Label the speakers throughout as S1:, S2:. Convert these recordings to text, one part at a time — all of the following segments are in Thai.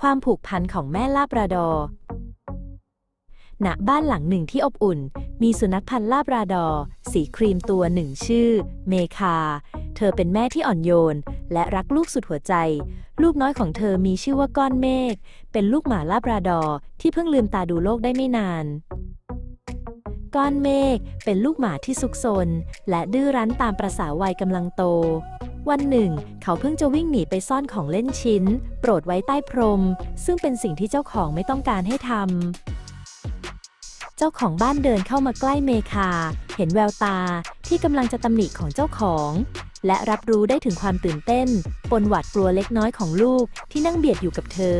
S1: ความผูกพันของแม่ลาบราดอร์ณบ้านหลังหนึ่งที่อบอุ่น มีสุนัขพันธุ์ลาบราดอร์สีครีมตัวหนึ่งชื่อ เมคา เธอเป็นแม่ที่อ่อนโยน และรักลูกสุดหัวใจ ลูกน้อยของเธอมีชื่อว่าก้อนเมฆ เป็นลูกหมาลาบราดอร์ที่เพิ่งลืมตาดูโลกได้ไม่นาน ก้อนเมฆเป็นลูกหมาที่ซุกซน และดื้อรั้นตามประษาวัยกำลังโต วันหนึ่ง เขาเพิ่งจะวิ่งหนีไปซ่อนของเล่นชิ้น โปรดไว้ใต้พรม ซึ่งเป็นสิ่งที่เจ้าของไม่ต้องการให้ทำ เจ้าของบ้านเดินเข้ามาใกล้เมคา เห็นแววตาที่กำลังจะตำหนิของเจ้าของ และรับรู้ได้ถึงความตื่นเต้น ปนหวาดกลัวเล็กน้อยของลูกที่นั่งเบียดอยู่กับเธอ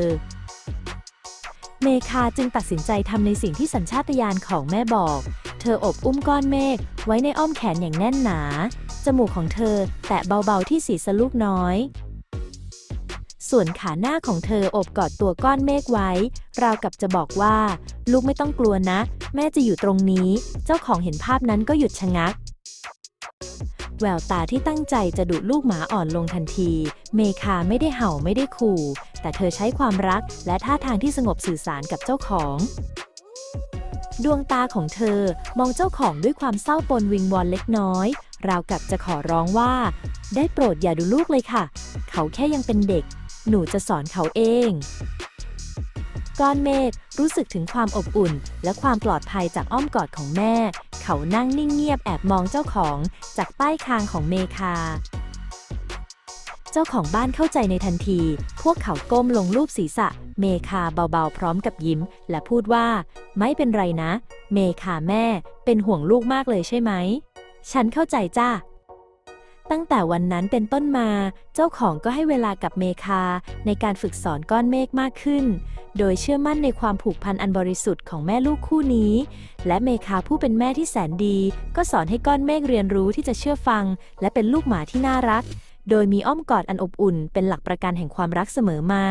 S1: เมคาจึงตัดสินใจทำในสิ่งที่สัญชาตญาณของแม่บอก เธออบอุ้มก้อนเมฆไว้ในอ้อมแขนอย่างแน่นหนา จมูกของเธอแตะเบาๆที่ศีรษะลูกน้อย ส่วนขาหน้าของเธอโอบกอดตัวก้อนเมฆไว้ ราวกับจะบอกว่า ลูกไม่ต้องกลัวนะ แม่จะอยู่ตรงนี้ เจ้าของเห็นภาพนั้นก็หยุดชะงัก แววตาที่ตั้งใจจะดุลูกหมาอ่อนลงทันที เมคาไม่ได้เห่าไม่ได้ขู่ แต่เธอใช้ความรักและท่าทางที่สงบสื่อสารกับเจ้าของดวงตาของเธอมองเจ้าของด้วยความเศร้าปนวิงวอนเล็กน้อย ราวกับจะขอร้องว่า ได้โปรดอย่าดูลูกเลยค่ะ เขาแค่ยังเป็นเด็ก หนูจะสอนเขาเอง ก้อนเมฆรู้สึกถึงความอบอุ่น และความปลอดภัยจากอ้อมกอดของแม่ เขานั่งนิ่งเงียบแอบมองเจ้าของจากใต้คางของเมคาเจ้าของบ้านเข้าใจในทันที พวกเขาก้มลงรูปศีรษะ เมคาเบาๆ พร้อมกับยิ้ม และพูดว่า ไม่เป็นไรนะ เมคาแม่ เป็นห่วงลูกมากเลยใช่ไหม ฉันเข้าใจจ้าตั้งแต่วันนั้นเป็นต้นมา เจ้าของก็ให้เวลากับเมคา ในการฝึกสอนก้อนเมฆมากขึ้น โดยเชื่อมั่นในความผูกพันอันบริสุทธิ์ของแม่ลูกคู่นี้ และเมคาผู้เป็นแม่ที่แสนดี ก็สอนให้ก้อนเมฆเรียนรู้ที่จะเชื่อฟัง และเป็นลูกหมาที่น่ารัก โดยมีอ้อมกอดอันอบอุ่น เป็นหลักประกันแห่งความรักเสมอมา